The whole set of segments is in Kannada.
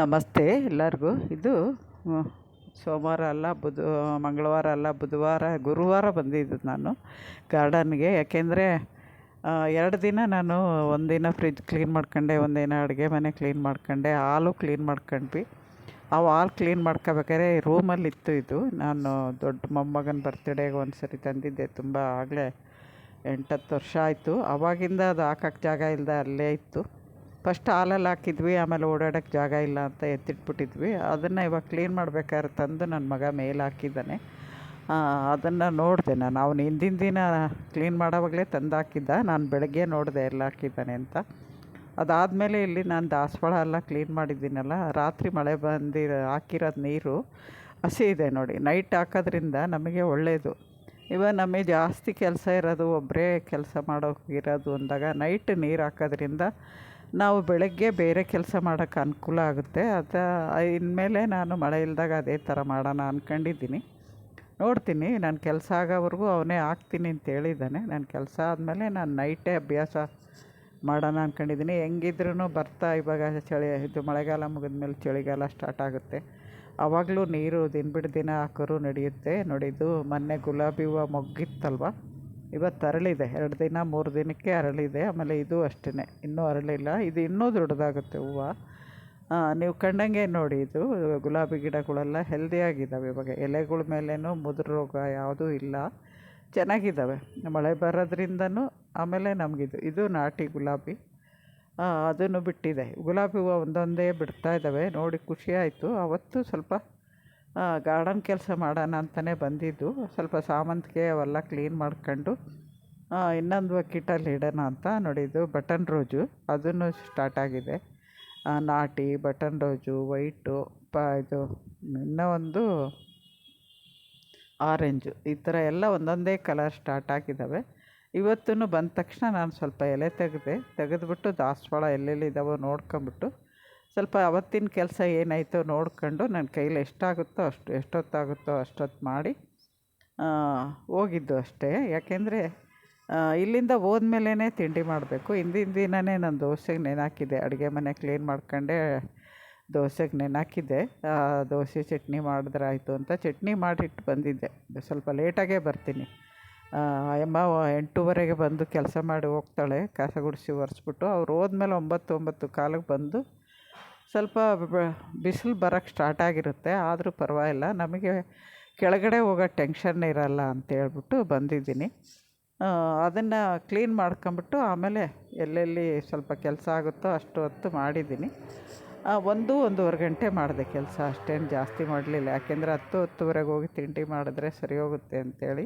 ನಮಸ್ತೆ ಎಲ್ಲರಿಗೂ. ಇದು ಸೋಮವಾರ ಅಲ್ಲ, ಬುಧ, ಮಂಗಳವಾರ ಅಲ್ಲ, ಬುಧವಾರ, ಗುರುವಾರ ಬಂದಿದ್ದು ನಾನು ಗಾರ್ಡನ್ಗೆ. ಯಾಕೆಂದರೆ ಎರಡು ದಿನ ನಾನು ಒಂದಿನ ಫ್ರಿಜ್ ಕ್ಲೀನ್ ಮಾಡ್ಕೊಂಡೆ, ಒಂದಿನ ಅಡುಗೆ ಮನೆ ಕ್ಲೀನ್ ಮಾಡ್ಕೊಂಡೆ, ಹಾಲು ಕ್ಲೀನ್ ಮಾಡ್ಕೊಂಡ್ವಿ. ಆ ಹಾಲು ಕ್ಲೀನ್ ಮಾಡ್ಕೋಬೇಕಾದ್ರೆ ರೂಮಲ್ಲಿತ್ತು ಇದು. ನಾನು ದೊಡ್ಡ ಮೊಮ್ಮಗನ ಬರ್ತಡೇಗೆ ಒಂದು ಸರಿ ತಂದಿದ್ದೆ, ತುಂಬ ಆಗಲೇ ಎಂಟತ್ತು ವರ್ಷ ಆಯಿತು. ಆವಾಗಿಂದ ಅದು ಹಾಕಕ್ಕೆ ಜಾಗ ಇಲ್ಲದೆ ಅಲ್ಲೇ ಇತ್ತು. ಫಸ್ಟ್ ಹಾಲಲ್ಲಿ ಹಾಕಿದ್ವಿ, ಆಮೇಲೆ ಓಡಾಡೋಕ್ಕೆ ಜಾಗ ಇಲ್ಲ ಅಂತ ಎತ್ತಿಟ್ಬಿಟ್ಟಿದ್ವಿ. ಅದನ್ನು ಇವಾಗ ಕ್ಲೀನ್ ಮಾಡ್ಬೇಕಾದ್ರೆ ತಂದು ನನ್ನ ಮಗ ಮೇಲೆ ಹಾಕಿದ್ದಾನೆ. ಅದನ್ನು ನೋಡಿದೆ ನಾನು. ಅವನು ಹಿಂದಿನ ದಿನ ಕ್ಲೀನ್ ಮಾಡೋವಾಗಲೇ ತಂದು ಹಾಕಿದ್ದ ನಾನು ಬೆಳಗ್ಗೆ ನೋಡಿದೆ ಎಲ್ಲ ಹಾಕಿದ್ದಾನೆ ಅಂತ. ಅದಾದಮೇಲೆ ಇಲ್ಲಿ ನಾನು ದಾಸವಾಳ ಎಲ್ಲ ಕ್ಲೀನ್ ಮಾಡಿದ್ದೀನಲ್ಲ, ರಾತ್ರಿ ಮಳೆ ಬಂದಿರೋ ಹಾಕಿರೋದು ನೀರು ಹಸಿ ಇದೆ ನೋಡಿ. ನೈಟ್ ಹಾಕೋದ್ರಿಂದ ನಮಗೆ ಒಳ್ಳೆಯದು ಇವಾಗ ನಮಗೆ ಜಾಸ್ತಿ ಕೆಲಸ ಇರೋದು ಒಬ್ಬರೇ ಕೆಲಸ ಮಾಡೋಕ್ಕಿರೋದು ಅಂದಾಗ ನೈಟ್ ನೀರು ಹಾಕೋದ್ರಿಂದ ನಾವು ಬೆಳಗ್ಗೆ ಬೇರೆ ಕೆಲಸ ಮಾಡೋಕ್ಕೆ ಅನುಕೂಲ ಆಗುತ್ತೆ. ಅದು ಇನ್ಮೇಲೆ ನಾನು ಮಳೆ ಇಲ್ದಾಗ ಅದೇ ಥರ ಮಾಡೋಣ ಅಂದ್ಕೊಂಡಿದ್ದೀನಿ ನೋಡ್ತೀನಿ, ನಾನು ಕೆಲಸ ಆಗೋವರೆಗೂ ಅವನೇ ಹಾಕ್ತೀನಿ ಅಂತ ಹೇಳಿದ್ದಾನೆ. ನಾನು ಕೆಲಸ ಆದಮೇಲೆ ನಾನು ನೈಟೇ ಅಭ್ಯಾಸ ಮಾಡೋಣ ಅಂದ್ಕೊಂಡಿದ್ದೀನಿ ಹೆಂಗಿದ್ರೂ ಬರ್ತಾ ಇವಾಗ ಚಳಿ, ಇದು ಮಳೆಗಾಲ ಮುಗಿದ್ಮೇಲೆ ಚಳಿಗಾಲ ಸ್ಟಾರ್ಟ್ ಆಗುತ್ತೆ. ಆವಾಗಲೂ ನೀರು ದಿನ ಬಿಟ್ಟು ದಿನ ಹಾಕೋರು ನಡೆಯುತ್ತೆ. ನೋಡಿದ್ದು ಮೊನ್ನೆ ಗುಲಾಬಿ ಹೂವು ಮೊಗ್ಗಿತ್ತಲ್ವ? ಇವತ್ತು ಅರಳಿದೆ. ಎರಡು ದಿನ, ಮೂರು ದಿನಕ್ಕೆ ಅರಳಿದೆ. ಆಮೇಲೆ ಇದು ಅಷ್ಟೇ ಇನ್ನೂ ಅರಳಿಲ್ಲ. ಇದು ಇನ್ನೂ ದೊಡ್ಡದಾಗುತ್ತೆ ಹೂವು. ನೀವು ಕಂಡಂಗೆ ನೋಡಿ ಇದು. ಗುಲಾಬಿ ಗಿಡಗಳೆಲ್ಲ ಹೆಲ್ದಿಯಾಗಿದ್ದಾವೆ ಇವಾಗ. ಎಲೆಗಳ ಮೇಲೇನೂ ಮುದ್ರ ರೋಗ ಯಾವುದೂ ಇಲ್ಲ. ಚೆನ್ನಾಗಿದ್ದಾವೆ. ಮಳೆ ಬರೋದ್ರಿಂದನೂ ಆಮೇಲೆ ನಮಗಿದು. ಇದು ನಾಟಿ ಗುಲಾಬಿ. ಅದನ್ನು ಬಿಟ್ಟಿದೆ. ಗುಲಾಬಿ ಹೂವು ಒಂದೊಂದೇ ಬಿಡ್ತಾ ಇದ್ದಾವೆ. ನೋಡಿ ಖುಷಿ ಆಯಿತು. ಅವತ್ತು ಸ್ವಲ್ಪ ಗಾರ್ಡನ್ ಕೆಲಸ ಮಾಡೋಣ ಅಂತಲೇ ಬಂದಿದ್ದು. ಸ್ವಲ್ಪ ಸಾಮಂತಿಗೆ ಅವೆಲ್ಲ ಕ್ಲೀನ್ ಮಾಡ್ಕೊಂಡು ಇನ್ನೊಂದು ಕಿಟಲ್ಲಿ ಇಡೋಣ ಅಂತ ನೋಡಿದ್ದು. ಬಟನ್ ರೋಜು, ಅದನ್ನು ಸ್ಟಾರ್ಟ್ ಆಗಿದೆ. ನಾಟಿ, ಬಟನ್ ರೋಜು, ವೈಟು, ಪ, ಇದು, ಇನ್ನೂ ಒಂದು ಆರೆಂಜು, ಈ ಥರ ಎಲ್ಲ ಒಂದೊಂದೇ ಕಲರ್ ಸ್ಟಾರ್ಟ್ ಆಗಿದ್ದಾವೆ. ಇವತ್ತೂ ಬಂದ ತಕ್ಷಣ ನಾನು ಸ್ವಲ್ಪ ಎಲೆ ತೆಗೆದೆ, ತೆಗೆದ್ಬಿಟ್ಟು ದಾಸವಾಳ ಎಲ್ಲೆಲ್ಲಿದ್ದಾವೋ ನೋಡ್ಕೊಂಬಿಟ್ಟು ಸ್ವಲ್ಪ ಅವತ್ತಿನ ಕೆಲಸ ಏನಾಯಿತೋ ನೋಡ್ಕೊಂಡು ನನ್ನ ಕೈಲಿ ಎಷ್ಟಾಗುತ್ತೋ ಅಷ್ಟು, ಎಷ್ಟೊತ್ತಾಗುತ್ತೋ ಅಷ್ಟೊತ್ತು ಮಾಡಿ ಹೋಗಿದ್ದು ಅಷ್ಟೇ. ಯಾಕೆಂದರೆ ಇಲ್ಲಿಂದ ಹೋದ್ಮೇಲೇ ತಿಂಡಿ ಮಾಡಬೇಕು. ಹಿಂದಿನ ದಿನವೇ ನಾನು ದೋಸೆಗೆ ನೆನೆಹಾಕಿದ್ದೆ ಅಡುಗೆ ಮನೆ ಕ್ಲೀನ್ ಮಾಡ್ಕೊಂಡೆ ದೋಸೆಗೆ ನೆನಾಕಿದ್ದೆ. ದೋಸೆ ಚಟ್ನಿ ಮಾಡಿದ್ರೆ ಆಯಿತು ಅಂತ ಚಟ್ನಿ ಮಾಡಿಟ್ಟು ಬಂದಿದ್ದೆ. ಸ್ವಲ್ಪ ಲೇಟಾಗೇ ಬರ್ತೀನಿ. ಅಮ್ಮ ಎಂಟೂವರೆಗೆ ಬಂದು ಕೆಲಸ ಮಾಡಿ ಹೋಗ್ತಾಳೆ. ಕಸ ಗುಡಿಸಿ ಒರೆಸ್ಬಿಟ್ಟು. ಅವ್ರು ಹೋದ್ಮೇಲೆ ಒಂಬತ್ತು ಒಂಬತ್ತು ಕಾಲಕ್ಕೆ ಬಂದು ಸ್ವಲ್ಪ ಬಿಸಿಲು ಬರೋಕ್ಕೆ ಸ್ಟಾರ್ಟ್ ಆಗಿರುತ್ತೆ, ಆದರೂ ಪರವಾಗಿಲ್ಲ. ನಮಗೆ ಕೆಳಗಡೆ ಹೋಗೋ ಟೆನ್ಷನ್ ಇರೋಲ್ಲ ಅಂತೇಳ್ಬಿಟ್ಟು ಬಂದಿದ್ದೀನಿ. ಅದನ್ನು ಕ್ಲೀನ್ ಮಾಡ್ಕೊಂಬಿಟ್ಟು ಆಮೇಲೆ ಎಲ್ಲೆಲ್ಲಿ ಸ್ವಲ್ಪ ಕೆಲಸ ಆಗುತ್ತೋ ಅಷ್ಟು ಹೊತ್ತು ಮಾಡಿದ್ದೀನಿ. ಒಂದು, ಒಂದೂವರೆ ಗಂಟೆ ಮಾಡಿದೆ ಕೆಲಸ. ಅಷ್ಟೇನು ಜಾಸ್ತಿ ಮಾಡಲಿಲ್ಲ. ಯಾಕೆಂದರೆ ಹತ್ತು, ಹತ್ತುವರೆಗೆ ಹೋಗಿ ತಿಂಡಿ ಮಾಡಿದ್ರೆ ಸರಿ ಹೋಗುತ್ತೆ ಅಂತೇಳಿ.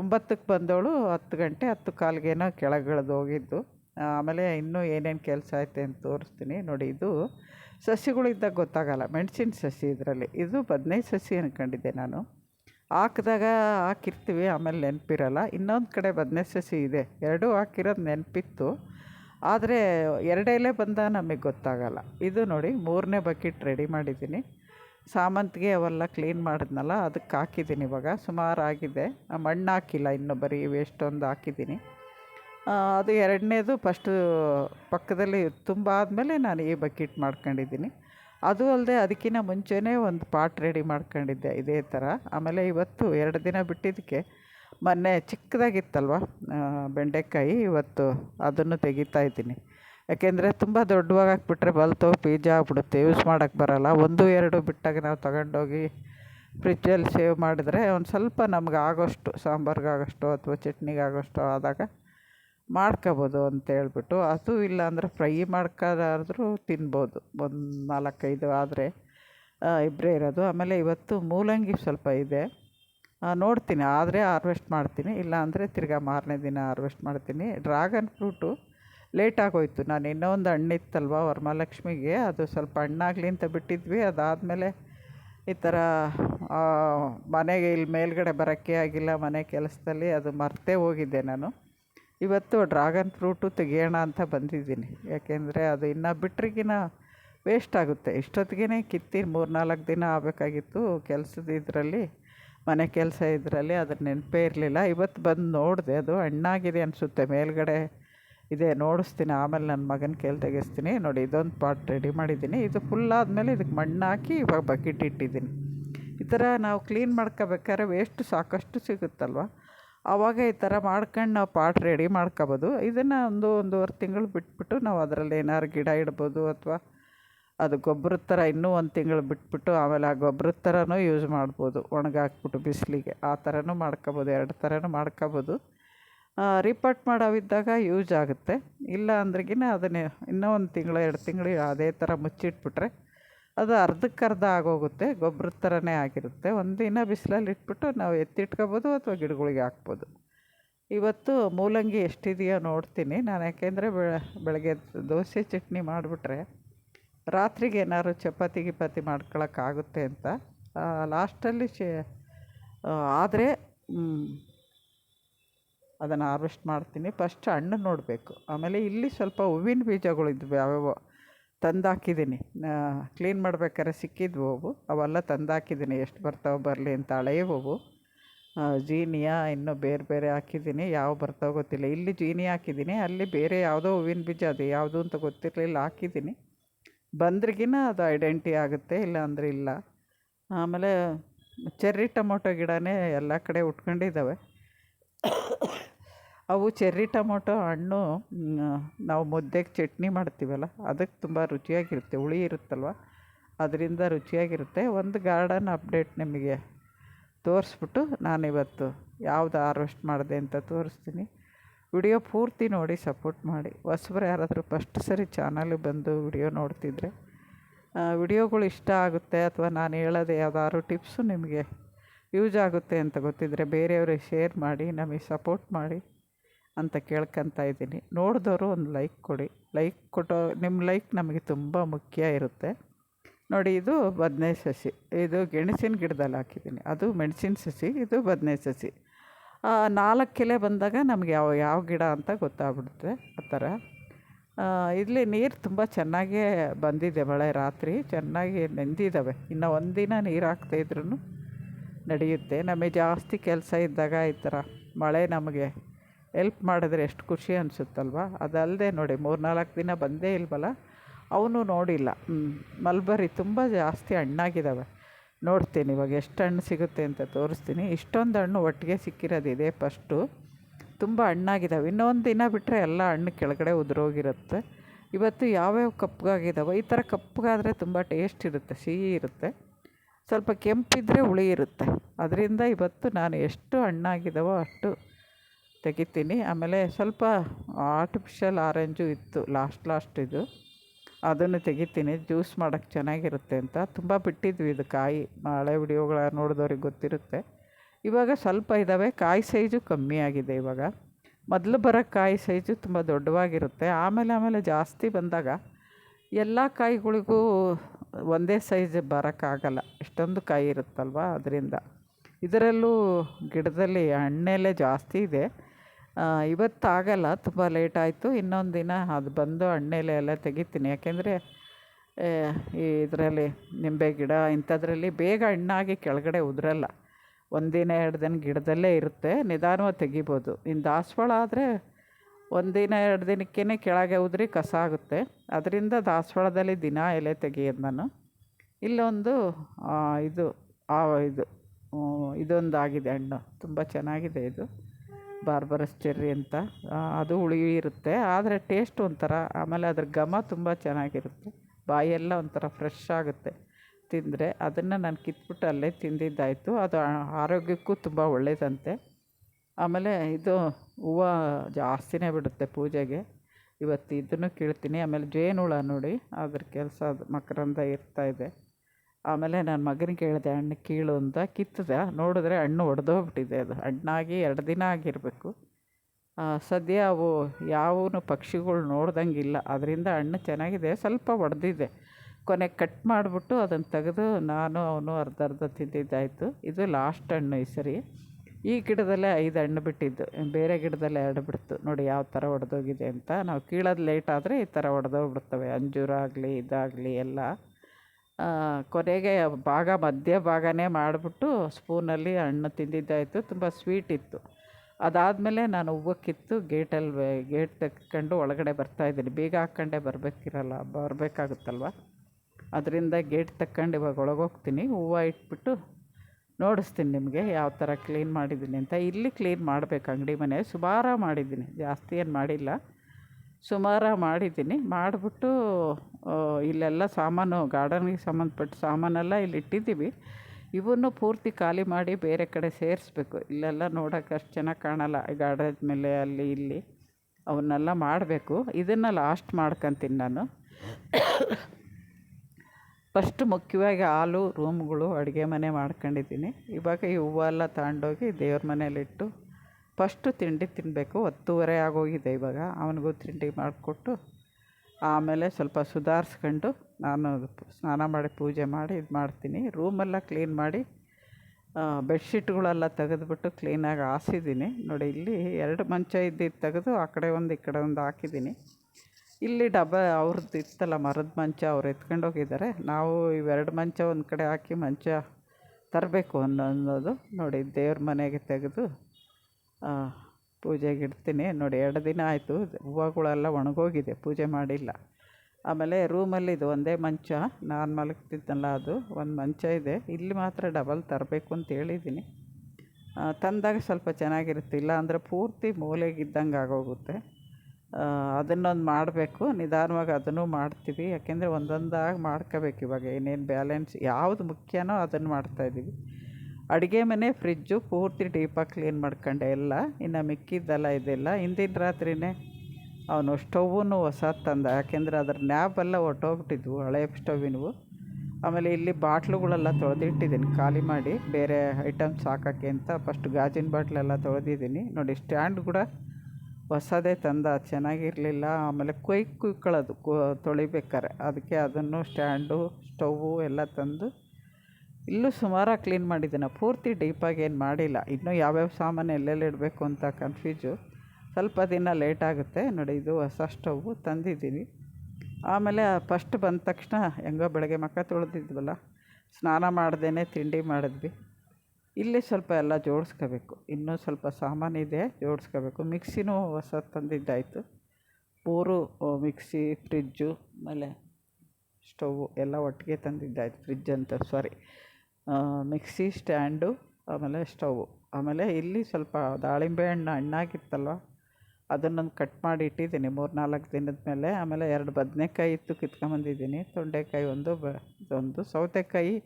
ಒಂಬತ್ತಕ್ಕೆ ಬಂದವಳು ಹತ್ತು ಗಂಟೆ, ಹತ್ತು ಕಾಲಿಗೇನೋ ಕೆಳಗಿಳ್ದು ಹೋಗಿದ್ದು. ಆಮೇಲೆ ಇನ್ನೂ ಏನೇನು ಕೆಲಸ ಐತೆ ಅಂತ ತೋರಿಸ್ತೀನಿ. ನೋಡಿ, ಇದು ಸಸಿಗಳಿದ್ದಾಗ ಗೊತ್ತಾಗಲ್ಲ. ಮೆಣಸಿನ ಸಸಿ ಇದರಲ್ಲಿ. ಇದು ಬದನೇ ಸಸಿ ಅಂದ್ಕೊಂಡಿದ್ದೆ ನಾನು. ಹಾಕಿದಾಗ ಹಾಕಿರ್ತೀವಿ, ಆಮೇಲೆ ನೆನಪಿರಲ್ಲ. ಇನ್ನೊಂದು ಕಡೆ ಬದನೇ ಸಸಿ ಇದೆ. ಎರಡೂ ಹಾಕಿರೋದು ನೆನಪಿತ್ತು. ಆದರೆ ಎರಡೇಲೆ ಬಂದ ನಮಗೆ ಗೊತ್ತಾಗಲ್ಲ. ಇದು ನೋಡಿ, ಮೂರನೇ ಬಕೆಟ್ ರೆಡಿ ಮಾಡಿದ್ದೀನಿ. ಸಾಮಂತಿಗೆ ಅವೆಲ್ಲ ಕ್ಲೀನ್ ಮಾಡಿದ್ನಲ್ಲ ಅದಕ್ಕೆ ಹಾಕಿದ್ದೀನಿ ಇವಾಗ. ಸುಮಾರು ಆಗಿದೆ. ಮಣ್ಣು ಹಾಕಿಲ್ಲ ಇನ್ನೂ ಬರೀ ಹಾಕಿದ್ದೀನಿ. ಅದು ಎರಡನೇದು ಫಸ್ಟು ಪಕ್ಕದಲ್ಲಿ ತುಂಬ ಆದಮೇಲೆ ನಾನು ಈ ಬಕೆಟ್ ಮಾಡ್ಕೊಂಡಿದ್ದೀನಿ. ಅದು ಅಲ್ಲದೆ ಅದಕ್ಕಿಂತ ಮುಂಚೆನೇ ಒಂದು ಪಾಟ್ ರೆಡಿ ಮಾಡ್ಕೊಂಡಿದ್ದೆ ಇದೇ ಥರ. ಆಮೇಲೆ ಇವತ್ತು ಎರಡು ದಿನ ಬಿಟ್ಟಿದ್ದಕ್ಕೆ ಮೊನ್ನೆ ಚಿಕ್ಕದಾಗಿತ್ತಲ್ವ ಬೆಂಡೆಕಾಯಿ, ಇವತ್ತು ಅದನ್ನು ತೆಗಿತಾ ಇದ್ದೀನಿ. ಯಾಕೆಂದರೆ ತುಂಬ ದೊಡ್ಡವಾಗಿ ಹಾಕ್ಬಿಟ್ರೆ ಬಲ್ತು ಬೀಜ ಆಗ್ಬಿಡುತ್ತೆ, ಯೂಸ್ ಮಾಡೋಕ್ಕೆ ಬರೋಲ್ಲ. ಒಂದು, ಎರಡು ಬಿಟ್ಟಾಗ ನಾವು ತಗೊಂಡೋಗಿ ಫ್ರಿಜ್ಜಲ್ಲಿ ಸೇವ್ ಮಾಡಿದ್ರೆ ಒಂದು ಸ್ವಲ್ಪ ನಮ್ಗೆ ಆಗೋಷ್ಟು ಸಾಂಬಾರ್ಗಾಗೋಷ್ಟು ಅಥವಾ ಚಟ್ನಿಗಾಗೋಷ್ಟು ಆದಾಗ ಮಾಡ್ಕೋಬೋದು ಅಂತೇಳ್ಬಿಟ್ಟು ಅದು ಇಲ್ಲ ಅಂದರೆ ಫ್ರೈ ಮಾಡ್ಕೋದಾದ್ರೂ ತಿನ್ಬೋದು. ಒಂದು ನಾಲ್ಕೈದು ಆದರೆ ಇಬ್ಬರೇ ಇರೋದು. ಆಮೇಲೆ ಇವತ್ತು ಮೂಲಂಗಿ ಸ್ವಲ್ಪ ಇದೆ. ನೋಡ್ತೀನಿ. ಆದರೆ ಹಾರ್ವೆಸ್ಟ್ ಮಾಡ್ತೀನಿ. ಇಲ್ಲ ಅಂದರೆ ತಿರ್ಗಾ ಮಾರನೇ ದಿನ ಹಾರ್ವೆಸ್ಟ್ ಮಾಡ್ತೀನಿ. ಡ್ರ್ಯಾಗನ್ ಫ್ರೂಟು ಲೇಟ್ ಆಗೋಯ್ತು. ನಾನು ಇನ್ನೊಂದು ಹಣ್ಣಿತ್ತಲ್ವ ವರಮಹಾಲಕ್ಷ್ಮಿಗೆ, ಅದು ಸ್ವಲ್ಪ ಹಣ್ಣಾಗಲಿ ಅಂತ ಬಿಟ್ಟಿದ್ವಿ. ಅದಾದಮೇಲೆ ಈ ಥರ ಮನೆಗೆ ಇಲ್ಲಿ ಮೇಲ್ಗಡೆ ಬರೋಕ್ಕೆ ಆಗಿಲ್ಲ ಮನೆ ಕೆಲಸದಲ್ಲಿ, ಅದು ಮರ್ತೇ ಹೋಗಿದ್ದೆ ನಾನು. ಇವತ್ತು ಡ್ರ್ಯಾಗನ್ ಫ್ರೂಟು ತೆಗಿಯೋಣ ಅಂತ ಬಂದಿದ್ದೀನಿ. ಯಾಕೆಂದರೆ ಅದು ಇನ್ನು ಬಿಟ್ರಿಗಿನ ವೇಸ್ಟ್ ಆಗುತ್ತೆ. ಇಷ್ಟೊತ್ತಿಗೆ ಕಿತ್ತಿ ಮೂರು ನಾಲ್ಕು ದಿನ ಆಗಬೇಕಾಗಿತ್ತು ಕೆಲಸದ ಇದರಲ್ಲಿ, ಮನೆ ಕೆಲಸ ಇದರಲ್ಲಿ ಅದ್ರ ನೆನಪೇ ಇರಲಿಲ್ಲ. ಇವತ್ತು ಬಂದು ನೋಡಿದೆ, ಅದು ಹಣ್ಣಾಗಿದೆ ಅನಿಸುತ್ತೆ. ಮೇಲ್ಗಡೆ ಇದೆ, ನೋಡಿಸ್ತೀನಿ. ಆಮೇಲೆ ನನ್ನ ಮಗನ ಕೈಲಿ ತೆಗೆಸ್ತೀನಿ. ನೋಡಿ, ಇದೊಂದು ಪಾಟ್ ರೆಡಿ ಮಾಡಿದ್ದೀನಿ. ಇದು ಫುಲ್ ಆದಮೇಲೆ ಇದಕ್ಕೆ ಮಣ್ಣು ಹಾಕಿ ಇವಾಗ ಬಕೆಟ್ ಇಟ್ಟಿದ್ದೀನಿ. ಈ ಥರ ನಾವು ಕ್ಲೀನ್ ಮಾಡ್ಕೋಬೇಕಾದ್ರೆ ವೇಸ್ಟ್ ಸಾಕಷ್ಟು ಸಿಗುತ್ತಲ್ವ? ಆವಾಗ ಈ ಥರ ಮಾಡ್ಕೊಂಡು ನಾವು ಪಾಟ್ ರೆಡಿ ಮಾಡ್ಕೊಬೋದು. ಇದನ್ನು ಒಂದು ಒಂದೂವರೆ ತಿಂಗಳು ಬಿಟ್ಬಿಟ್ಟು ನಾವು ಅದರಲ್ಲಿ ಏನಾದ್ರು ಗಿಡ ಇಡ್ಬೋದು ಅಥವಾ ಅದು ಗೊಬ್ಬರದ ಥರ ಇನ್ನೂ ಒಂದು ತಿಂಗಳು ಬಿಟ್ಬಿಟ್ಟು ಆಮೇಲೆ ಆ ಗೊಬ್ಬರದ ಥರನೂ ಯೂಸ್ ಮಾಡ್ಬೋದು. ಒಣಗಾಕ್ಬಿಟ್ಟು ಬಿಸಿಲಿಗೆ ಆ ಥರನೂ ಮಾಡ್ಕೊಬೋದು, ಎರಡು ಥರನೂ ಮಾಡ್ಕೊಬೋದು. ರಿಪೋರ್ಟ್ ಮಾಡೋವಿದ್ದಾಗ ಯೂಸ್ ಆಗುತ್ತೆ. ಇಲ್ಲ ಅಂದ್ರಗಿನ ಅದನ್ನೇ ಇನ್ನೂ ಒಂದು ತಿಂಗಳು, ಎರಡು ತಿಂಗಳು ಅದೇ ಥರ ಮುಚ್ಚಿಟ್ಬಿಟ್ರೆ ಅದು ಅರ್ಧಕ್ಕರ್ಧ ಆಗೋಗುತ್ತೆ, ಗೊಬ್ಬರದ ಥರನೇ ಆಗಿರುತ್ತೆ. ಒಂದಿನ ಬಿಸಿಲಲ್ಲಿ ಇಟ್ಬಿಟ್ಟು ನಾವು ಎತ್ತಿಟ್ಕೋಬೋದು ಅಥವಾ ಗಿಡಗಳಿಗೆ ಹಾಕ್ಬೋದು. ಇವತ್ತು ಮೂಲಂಗಿ ಎಷ್ಟಿದೆಯೋ ನೋಡ್ತೀನಿ. ನಾನು ಯಾಕೆಂದರೆ ಬೆಳಗ್ಗೆ ದೋಸೆ ಚಟ್ನಿ ಮಾಡಿಬಿಟ್ರೆ ರಾತ್ರಿಗೆ ಏನಾದ್ರು ಚಪಾತಿ ಗಿಪಾತಿ ಮಾಡ್ಕೊಳಕ್ಕಾಗುತ್ತೆ ಅಂತ. ಲಾಸ್ಟಲ್ಲಿ ಶೇ ಆದರೆ ಅದನ್ನು ಹಾರ್ವೆಸ್ಟ್ ಮಾಡ್ತೀನಿ. ಫಸ್ಟ್ ಹಣ್ಣು ನೋಡಬೇಕು. ಆಮೇಲೆ ಇಲ್ಲಿ ಸ್ವಲ್ಪ ಹೂವಿನ ಬೀಜಗಳು ಇದ್ವು ಯಾವ್ಯಾವ. ತಂದಾಕಿದ್ದೀನಿ. ಕ್ಲೀನ್ ಮಾಡ್ಬೇಕಾದ್ರೆ ಸಿಕ್ಕಿದ್ವು ಅವು. ಅವೆಲ್ಲ ತಂದಾಕಿದ್ದೀನಿ. ಎಷ್ಟು ಬರ್ತಾವೆ ಬರಲಿ ಅಂತ ಹಳೆಯ ಹೂವು ಜೀನಿಯಾ ಇನ್ನೂ ಬೇರೆ ಬೇರೆ ಹಾಕಿದ್ದೀನಿ. ಯಾವ ಬರ್ತಾವೆ ಗೊತ್ತಿಲ್ಲ. ಇಲ್ಲಿ ಜೀನಿ ಹಾಕಿದ್ದೀನಿ. ಅಲ್ಲಿ ಬೇರೆ ಯಾವುದೋ ಹೂವಿನ ಬೀಜ, ಅದು ಯಾವುದು ಅಂತ ಗೊತ್ತಿರಲಿಲ್ಲ, ಹಾಕಿದ್ದೀನಿ. ಬಂದ್ರಿಗಿನ ಅದು ಐಡೆಂಟಿ ಆಗುತ್ತೆ, ಇಲ್ಲ ಅಂದರೆ ಇಲ್ಲ. ಆಮೇಲೆ ಚೆರ್ರಿ ಟೊಮೊಟೊ ಗಿಡನೇ ಎಲ್ಲ ಕಡೆ ಉಟ್ಕೊಂಡಿದ್ದಾವೆ. ಅವು ಚೆರ್ರಿ ಟೊಮೊಟೊ ಹಣ್ಣು ನಾವು ಮುದ್ದೆಗೆ ಚಟ್ನಿ ಮಾಡ್ತೀವಲ್ಲ, ಅದಕ್ಕೆ ತುಂಬ ರುಚಿಯಾಗಿರುತ್ತೆ. ಹುಳಿ ಇರುತ್ತಲ್ವ? ಅದರಿಂದ ರುಚಿಯಾಗಿರುತ್ತೆ. ಒಂದು ಗಾರ್ಡನ್ ಅಪ್ಡೇಟ್ ನಿಮಗೆ ತೋರಿಸ್ಬಿಟ್ಟು ನಾನಿವತ್ತು ಯಾವ್ದು ಹಾರ್ವೆಸ್ಟ್ ಮಾಡಿದೆ ಅಂತ ತೋರಿಸ್ತೀನಿ. ವಿಡಿಯೋ ಪೂರ್ತಿ ನೋಡಿ, ಸಪೋರ್ಟ್ ಮಾಡಿ. ಹೊಸಬ್ರು ಯಾರಾದರೂ ಫಸ್ಟ್ ಸರಿ ಚಾನಲಿಗೆ ಬಂದು ವಿಡಿಯೋ ನೋಡ್ತಿದ್ರೆ ವಿಡಿಯೋಗಳು ಇಷ್ಟ ಆಗುತ್ತೆ ಅಥವಾ ನಾನು ಹೇಳೋದು ಯಾವ್ದಾದ್ರು ಟಿಪ್ಸು ನಿಮಗೆ ಯೂಸ್ ಆಗುತ್ತೆ ಅಂತ ಗೊತ್ತಿದ್ದರೆ ಬೇರೆಯವರಿಗೆ ಶೇರ್ ಮಾಡಿ, ನಮಗೆ ಸಪೋರ್ಟ್ ಮಾಡಿ. ಅಂತ ಕೇಳ್ಕೊತಾ ಇದ್ದೀನಿ. ನೋಡಿದವರು ಒಂದು ಲೈಕ್ ಕೊಡಿ. ಲೈಕ್ ಕೊಟ್ಟೋ ನಿಮ್ಮ ಲೈಕ್ ನಮಗೆ ತುಂಬ ಮುಖ್ಯ ಇರುತ್ತೆ. ನೋಡಿ, ಇದು ಬದನೆ ಸಸಿ. ಇದು ಗೆಣಸಿನ ಗಿಡದಲ್ಲಿ ಹಾಕಿದ್ದೀನಿ. ಅದು ಮೆಣಸಿನ ಸಸಿ, ಇದು ಬದನೆ ಸಸಿ. ನಾಲ್ಕು ಕೆಲೆ ಬಂದಾಗ ನಮಗೆ ಯಾವ ಯಾವ ಗಿಡ ಅಂತ ಗೊತ್ತಾಗ್ಬಿಡುತ್ತೆ ಆ ಥರ. ಇಲ್ಲಿ ನೀರು ತುಂಬ ಚೆನ್ನಾಗೇ ಬಂದಿದೆ ಮಳೆ ರಾತ್ರಿ. ಚೆನ್ನಾಗಿ ನೆಂದಿದ್ದಾವೆ ಇನ್ನು ಒಂದಿನ ನೀರು ಹಾಕ್ತಾಯಿದ್ರೂ ನಡೆಯುತ್ತೆ. ನಮಗೆ ಜಾಸ್ತಿ ಕೆಲಸ ಇದ್ದಾಗ ಈ ಥರ ಮಳೆ ನಮಗೆ ಎಲ್ಪ್ ಮಾಡಿದ್ರೆ ಎಷ್ಟು ಖುಷಿ ಅನಿಸುತ್ತಲ್ವ? ಅದಲ್ಲದೆ ನೋಡಿ ಮೂರು ನಾಲ್ಕು ದಿನ ಬಂದೇ ಇಲ್ವಲ್ಲ? ಅವನು ನೋಡಿಲ್ಲ. ಮಲ್ಬರಿ ತುಂಬ ಜಾಸ್ತಿ ಹಣ್ಣಾಗಿದ್ದಾವೆ ನೋಡ್ತೀನಿ, ಇವಾಗ ಎಷ್ಟು ಹಣ್ಣು ಸಿಗುತ್ತೆ ಅಂತ ತೋರಿಸ್ತೀನಿ. ಇಷ್ಟೊಂದು ಹಣ್ಣು ಒಟ್ಟಿಗೆ ಸಿಕ್ಕಿರೋದು ಇದೆ ಫಸ್ಟು ತುಂಬ ಹಣ್ಣಾಗಿದ್ದಾವೆ ಇನ್ನೊಂದು ದಿನ ಬಿಟ್ಟರೆ ಎಲ್ಲ ಹಣ್ಣು ಕೆಳಗಡೆ ಉದುರೋಗಿರುತ್ತೆ. ಇವತ್ತು ಯಾವ್ಯಾವ ಕಪ್ಪಗಾಗಿದ್ದಾವೆ ಈ ಥರ ಕಪ್ಪಗಾದರೆ ತುಂಬ ಟೇಸ್ಟ್ ಇರುತ್ತೆ, ಸಿಹಿ ಇರುತ್ತೆ. ಸ್ವಲ್ಪ ಕೆಂಪಿದ್ರೆ ಹುಳಿ ಇರುತ್ತೆ. ಅದರಿಂದ ಇವತ್ತು ನಾನು ಎಷ್ಟು ಹಣ್ಣಾಗಿದ್ದಾವೋ ಅಷ್ಟು ತೆಗಿತೀನಿ. ಆಮೇಲೆ ಸ್ವಲ್ಪ ಆರ್ಟಿಫಿಷಿಯಲ್ ಆರೆಂಜು ಇತ್ತು ಲಾಸ್ಟ್ ಲಾಸ್ಟ್ ಇದು. ಅದನ್ನು ತೆಗಿತೀನಿ. ಜ್ಯೂಸ್ ಮಾಡೋಕ್ಕೆ ಚೆನ್ನಾಗಿರುತ್ತೆ ಅಂತ. ತುಂಬ ಬಿಟ್ಟಿದ್ವಿ ಇದು ಕಾಯಿ. ಹಳೆ ವಿಡಿಯೋಗಳ ನೋಡಿದವ್ರಿಗೆ ಗೊತ್ತಿರುತ್ತೆ. ಇವಾಗ ಸ್ವಲ್ಪ ಇದ್ದಾವೆ ಕಾಯಿ ಸೈಜು ಕಮ್ಮಿ ಆಗಿದೆ ಇವಾಗ. ಮೊದಲು ಬರೋ ಕಾಯಿ ಸೈಜು ತುಂಬ ದೊಡ್ಡವಾಗಿರುತ್ತೆ. ಆಮೇಲೆ ಆಮೇಲೆ ಜಾಸ್ತಿ ಬಂದಾಗ ಎಲ್ಲ ಕಾಯಿಗಳಿಗೂ ಒಂದೇ ಸೈಜ್ ಬರೋಕ್ಕಾಗಲ್ಲ. ಇಷ್ಟೊಂದು ಕಾಯಿ ಇರುತ್ತಲ್ವ? ಅದರಿಂದ. ಇದರಲ್ಲೂ ಗಿಡದಲ್ಲಿ ಹಣ್ಣೆಲೆ ಜಾಸ್ತಿ ಇದೆ. ಇವತ್ತು ಆಗೋಲ್ಲ ತುಂಬ ಲೇಟ್ ಆಯಿತು. ಇನ್ನೊಂದು ದಿನ ಅದು ಬಂದು ಹಣ್ಣೆಲೆ ಎಲ್ಲ ತೆಗಿತೀನಿ. ಯಾಕೆಂದರೆ ಇದರಲ್ಲಿ ನಿಂಬೆ ಗಿಡ ಇಂಥದ್ರಲ್ಲಿ ಬೇಗ ಹಣ್ಣಾಗಿ ಕೆಳಗಡೆ ಉದುರಲ್ಲ. ಒಂದಿನ ಎರಡು ದಿನ ಗಿಡದಲ್ಲೇ ಇರುತ್ತೆ. ನಿಧಾನವಾಗಿ ತೆಗಿಬೋದು. ಇನ್ನು ದಾಸವಾಳ ಆದರೆ ಒಂದಿನ ಎರಡು ದಿನಕ್ಕೇ ಕೆಳಗೆ ಉದುರಿ ಕಸ ಆಗುತ್ತೆ. ಅದರಿಂದ ದಾಸವಾಳದಲ್ಲಿ ದಿನ ಎಲೆ ತೆಗಿಯೋದು ನಾನು. ಇಲ್ಲೊಂದು ಇದು, ಆ, ಇದು ಇದೊಂದು ಆಗಿದೆ ಹಣ್ಣು. ತುಂಬ ಚೆನ್ನಾಗಿದೆ ಇದು. ಬಾರ್ಬರಸ್ ಚೆರ್ರಿ ಅಂತ. ಅದು ಹುಳಿ ಇರುತ್ತೆ. ಆದರೆ ಟೇಸ್ಟ್ ಒಂಥರ, ಆಮೇಲೆ ಅದ್ರ ಘಮ ತುಂಬ ಚೆನ್ನಾಗಿರುತ್ತೆ. ಬಾಯೆಲ್ಲ ಒಂಥರ ಫ್ರೆಶ್ ಆಗುತ್ತೆ. ತಿಂದರೆ ಅದನ್ನು ನಾನು ಕಿತ್ಬಿಟ್ಟು ಅಲ್ಲೇ ತಿಂದಿದ್ದಾಯಿತು. ಅದು ಆರೋಗ್ಯಕ್ಕೂ ತುಂಬ ಒಳ್ಳೆಯದಂತೆ ಆಮೇಲೆ ಇದು ಹೂವು ಜಾಸ್ತಿನೇ ಬಿಡುತ್ತೆ ಪೂಜೆಗೆ. ಇವತ್ತು ಇದನ್ನು ಕೀಳ್ತೀನಿ. ಆಮೇಲೆ ಜೇನುಹುಳ ನೋಡಿ. ಅದ್ರ ಕೆಲಸ ಅದು ಮಕರಂದ ಇರ್ತಾಯಿದೆ ಆಮೇಲೆ ನನ್ನ ಮಗನಿಗೆ ಹೇಳಿದೆ ಹಣ್ಣು ಕೀಳು ಅಂತ ಕಿತ್ತಿದ. ನೋಡಿದ್ರೆ ಹಣ್ಣು ಒಡೆದೋಗ್ಬಿಟ್ಟಿದೆ ಅದು. ಹಣ್ಣಾಗಿ ಎರಡು ದಿನ ಆಗಿರಬೇಕು. ಸದ್ಯ ಅವು ಯಾವೂ ಪಕ್ಷಿಗಳು ನೋಡ್ದಂಗಿಲ್ಲ. ಅದರಿಂದ ಹಣ್ಣು ಚೆನ್ನಾಗಿದೆ. ಸ್ವಲ್ಪ ಒಡೆದಿದೆ. ಕೊನೆಗೆ ಕಟ್ ಮಾಡಿಬಿಟ್ಟು ಅದನ್ನು ತೆಗೆದು ನಾನು ಅವನು ಅರ್ಧ ಅರ್ಧ ತಿಂದಿದ್ದಾಯಿತು. ಇದು ಲಾಸ್ಟ್ ಹಣ್ಣು ಈ ಸರಿ. ಈ ಗಿಡದಲ್ಲೇ ಐದು ಹಣ್ಣು ಬಿಟ್ಟಿದ್ದು. ಬೇರೆ ಗಿಡದಲ್ಲೇ ಎರಡು ಬಿಡ್ತು. ನೋಡಿ ಯಾವ ಥರ ಒಡೆದೋಗಿದೆ ಅಂತ. ನಾವು ಕೀಳೋದು ಲೇಟ್ ಆದರೆ ಈ ಥರ ಒಡೆದೋಗ್ಬಿಡ್ತವೆ. ಅಂಜೂರ ಆಗಲಿ ಇದಾಗಲಿ ಎಲ್ಲ. ಕೊನೆಗೆ ಭಾಗ ಮಧ್ಯ ಭಾಗನೇ ಮಾಡಿಬಿಟ್ಟು ಸ್ಪೂನಲ್ಲಿ ಹಣ್ಣು ತಿಂದಿದ್ದಾಯಿತು. ತುಂಬ ಸ್ವೀಟ್ ಇತ್ತು. ಅದಾದಮೇಲೆ ನಾನು ಹೂವು ಕಿತ್ತು ಗೇಟಲ್ಲಿ ಗೇಟ್ ತೆಕ್ಕೊಂಡು ಒಳಗಡೆ ಬರ್ತಾಯಿದ್ದೀನಿ ಬೀಗ ಹಾಕ್ಕೊಂಡೇ ಬರಬೇಕಿರಲ್ಲ, ಬರಬೇಕಾಗುತ್ತಲ್ವ? ಅದರಿಂದ ಗೇಟ್ ತಕ್ಕೊಂಡು ಇವಾಗ ಒಳಗೋಗ್ತೀನಿ. ಹೂವು ಇಟ್ಬಿಟ್ಟು ನೋಡಿಸ್ತೀನಿ ನಿಮಗೆ ಯಾವ ಥರ ಕ್ಲೀನ್ ಮಾಡಿದ್ದೀನಿ ಅಂತ. ಇಲ್ಲಿ ಕ್ಲೀನ್ ಮಾಡಬೇಕು ಅಂಗಡಿ ಮನೆ. ಸುಮಾರು ಮಾಡಿದ್ದೀನಿ. ಜಾಸ್ತಿ ಏನು ಮಾಡಿಲ್ಲ. ಸುಮಾರು ಮಾಡಿದ್ದೀನಿ. ಮಾಡಿಬಿಟ್ಟು ಇಲ್ಲೆಲ್ಲ ಸಾಮಾನು, ಗಾರ್ಡನಿಗೆ ಸಂಬಂಧಪಟ್ಟ ಸಾಮಾನೆಲ್ಲ ಇಲ್ಲಿ ಇಟ್ಟಿದ್ದೀವಿ. ಇವನ್ನು ಪೂರ್ತಿ ಖಾಲಿ ಮಾಡಿ ಬೇರೆ ಕಡೆ ಸೇರಿಸ್ಬೇಕು. ಇಲ್ಲೆಲ್ಲ ನೋಡೋಕೆ ಅಷ್ಟು ಚೆನ್ನಾಗಿ ಕಾಣಲ್ಲ. ಗಾರ್ಡನ್ ಮೇಲೆ, ಅಲ್ಲಿ, ಇಲ್ಲಿ ಅವನ್ನೆಲ್ಲ ಮಾಡಬೇಕು. ಇದನ್ನು ಲಾಸ್ಟ್ ಮಾಡ್ಕೊತೀನಿ ನಾನು. ಫಸ್ಟ್ ಮುಖ್ಯವಾಗಿ ಹಾಲು, ರೂಮ್ಗಳು, ಅಡುಗೆ ಮನೆ ಮಾಡ್ಕೊಂಡಿದ್ದೀನಿ. ಇವಾಗ ಈ ಹೂವೆಲ್ಲ ತಗೊಂಡೋಗಿ ದೇವ್ರ ಮನೇಲಿಟ್ಟು ಫಸ್ಟು ತಿಂಡಿ ತಿನ್ನಬೇಕು ಹತ್ತುವರೆ ಆಗೋಗಿದೆ ಇವಾಗ. ಅವನಿಗೂ ತಿಂಡಿ ಮಾಡಿಕೊಟ್ಟು, ಆಮೇಲೆ ಸ್ವಲ್ಪ ಸುಧಾರಿಸ್ಕೊಂಡು ನಾನು ಸ್ನಾನ ಮಾಡಿ, ಪೂಜೆ ಮಾಡಿ ಇದು ಮಾಡ್ತೀನಿ. ರೂಮೆಲ್ಲ ಕ್ಲೀನ್ ಮಾಡಿ ಬೆಡ್ಶೀಟ್ಗಳೆಲ್ಲ ತೆಗೆದುಬಿಟ್ಟು ಕ್ಲೀನಾಗಿ ಹಾಸಿದ್ದೀನಿ. ನೋಡಿ, ಇಲ್ಲಿ ಎರಡು ಮಂಚ ಇದ್ದಿದ್ದು ತೆಗೆದು ಆ ಕಡೆ ಒಂದು, ಈ ಕಡೆ ಒಂದು ಹಾಕಿದ್ದೀನಿ. ಇಲ್ಲಿ ಡಬ್ಬ ಅವ್ರದ್ದು ಇತ್ತಲ್ಲ, ಮರದ ಮಂಚ ಅವ್ರು ಎತ್ಕೊಂಡು ಹೋಗಿದ್ದಾರೆ ನಾವು ಇವೆರಡು ಮಂಚ ಒಂದು ಕಡೆ ಹಾಕಿ ಮಂಚ ತರಬೇಕು ಅನ್ನೋ ಅನ್ನೋದು ನೋಡಿ, ದೇವ್ರ ಮನೆಗೆ ತೆಗೆದು ಪೂಜೆಗೆ ಇಡ್ತೀನಿ. ನೋಡಿ, ಎರಡು ದಿನ ಆಯಿತು. ಹೂವುಗಳೆಲ್ಲ ಒಣಗೋಗಿದೆ, ಪೂಜೆ ಮಾಡಿಲ್ಲ. ಆಮೇಲೆ ರೂಮಲ್ಲಿ ಇದು ಒಂದೇ ಮಂಚ ನಾನು ಮಲಗ್ತಿದ್ದೆನಲ್ಲ ಅದು, ಒಂದು ಮಂಚ ಇದೆ. ಇಲ್ಲಿ ಮಾತ್ರ ಡಬಲ್ ತರಬೇಕು ಅಂತ ಹೇಳಿದ್ದೀನಿ. ತಂದಾಗ ಸ್ವಲ್ಪ ಚೆನ್ನಾಗಿರುತ್ತೆ. ಇಲ್ಲ ಅಂದರೆ ಪೂರ್ತಿ ಮೂಲೆಗಿದ್ದಂಗೆ ಆಗೋಗುತ್ತೆ. ಅದನ್ನೊಂದು ಮಾಡಬೇಕು. ನಿಧಾನವಾಗಿ ಅದನ್ನು ಮಾಡ್ತೀವಿ. ಯಾಕೆಂದರೆ ಒಂದೊಂದಾಗಿ ಮಾಡ್ಕೋಬೇಕು ಇವಾಗ ಏನೇನು ಬ್ಯಾಲೆನ್ಸ್, ಯಾವುದು ಮುಖ್ಯನೋ ಅದನ್ನು ಮಾಡ್ತಾಯಿದ್ದೀವಿ ಅಡುಗೆ ಮನೆ ಫ್ರಿಜ್ಜು ಪೂರ್ತಿ ಡೀಪಾಗಿ ಕ್ಲೀನ್ ಮಾಡ್ಕೊಂಡೆ ಎಲ್ಲ. ಇನ್ನು ಮಿಕ್ಕಿದ್ದೆಲ್ಲ ಇದೆಲ್ಲ. ಹಿಂದಿನ ರಾತ್ರಿಯೇ ಅವನು ಸ್ಟೌವನ್ನು ಹೊಸ ತಂದ. ಯಾಕೆಂದರೆ ಅದ್ರ ನ್ಯಾಬೆಲ್ಲ ಹೊರ್ಟೋಗ್ಬಿಟ್ಟಿದ್ವು ಹಳೆ ಸ್ಟೌವಿನವು. ಆಮೇಲೆ ಇಲ್ಲಿ ಬಾಟ್ಲುಗಳೆಲ್ಲ ತೊಳೆದಿಟ್ಟಿದ್ದೀನಿ, ಖಾಲಿ ಮಾಡಿ. ಬೇರೆ ಐಟಮ್ಸ್ ಹಾಕೋಕ್ಕೆ ಅಂತ ಫಸ್ಟ್ ಗಾಜಿನ ಬಾಟ್ಲೆಲ್ಲ ತೊಳೆದಿದ್ದೀನಿ. ನೋಡಿ ಸ್ಟ್ಯಾಂಡ್ ಕೂಡ ಹೊಸದೇ ತಂದ, ಚೆನ್ನಾಗಿರಲಿಲ್ಲ. ಆಮೇಲೆ ಕೊಯ್ ಕುಯ್ಕೊಳ್ಳೋದು ಕೊ, ತೊಳಿಬೇಕಾರೆ. ಅದಕ್ಕೆ ಅದನ್ನು ಸ್ಟ್ಯಾಂಡು ಸ್ಟೌವು ಎಲ್ಲ ತಂದು ಇಲ್ಲೂ ಸುಮಾರಾಗಿ ಕ್ಲೀನ್ ಮಾಡಿದ್ದೀನಿ. ಪೂರ್ತಿ ಡೀಪಾಗಿ ಏನು ಮಾಡಿಲ್ಲ. ಇನ್ನೂ ಯಾವ್ಯಾವ ಸಾಮಾನು ಎಲ್ಲೆಲ್ಲಿ ಇಡಬೇಕು ಅಂತ ಕನ್ಫ್ಯೂಸು ಸ್ವಲ್ಪ ದಿನ ಲೇಟ್ ಆಗುತ್ತೆ. ನೋಡಿ, ಇದು ಹೊಸ ಸ್ಟವ್ವು ತಂದಿದ್ದೀನಿ. ಆಮೇಲೆ ಫಸ್ಟ್ ಬಂದ ತಕ್ಷಣ ಹೆಂಗೋ ಬೆಳಗ್ಗೆ ಮಕ್ಕ ತೊಳೆದಿದ್ವಲ್ಲ, ಸ್ನಾನ ಮಾಡ್ದೇ ತಿಂಡಿ ಮಾಡಿದ್ವಿ. ಇಲ್ಲಿ ಸ್ವಲ್ಪ ಎಲ್ಲ ಜೋಡಿಸ್ಕೋಬೇಕು. ಇನ್ನೂ ಸ್ವಲ್ಪ ಸಾಮಾನಿದೆ ಜೋಡಿಸ್ಕೋಬೇಕು. ಮಿಕ್ಸಿನೂ ಹೊಸ ತಂದಿದ್ದಾಯಿತು. ಮೂರು ಮಿಕ್ಸಿ ಫ್ರಿಜ್ಜು ಆಮೇಲೆ ಸ್ಟವ್ವು ಎಲ್ಲ ಒಟ್ಟಿಗೆ ತಂದಿದ್ದಾಯಿತು. ಫ್ರಿಜ್ ಅಂತ ಸಾರಿ ಮಿಕ್ಸಿ ಸ್ಟ್ಯಾಂಡು, ಆಮೇಲೆ ಸ್ಟವ್ವು ಆಮೇಲೆ ಇಲ್ಲಿ ಸ್ವಲ್ಪ ದಾಳಿಂಬೆ ಹಣ್ಣು ಹಣ್ಣಾಗಿತ್ತಲ್ವ? ಅದನ್ನೊಂದು ಕಟ್ ಮಾಡಿ ಇಟ್ಟಿದ್ದೀನಿ ಮೂರು ನಾಲ್ಕು ದಿನದ ಮೇಲೆ. ಆಮೇಲೆ ಎರಡು ಬದನೇಕಾಯಿ ಇತ್ತು ಕಿತ್ಕೊಂಬಂದಿದ್ದೀನಿ. ತೊಂಡೆಕಾಯಿ ಒಂದು, ಬ ಇದೊಂದು ಸೌತೆಕಾಯಿ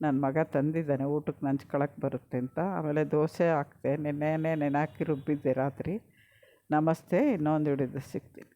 ನನ್ನ ಮಗ ತಂದಿದ್ದಾನೆ. ಊಟಕ್ಕೆ ನಂಚ್ಕೊಳಕ್ಕೆ ಬರುತ್ತೆ ಅಂತ. ಆಮೇಲೆ ದೋಸೆ ಹಾಕಿದೆ ನೆನ್ನೆನೇ ನೆನೆ ಹಾಕಿ ರುಬ್ಬಿದ್ದೆ ರಾತ್ರಿ. ನಮಸ್ತೆ. ಇನ್ನೊಂದು ಹಿಡಿದು ಸಿಗ್ತೀನಿ.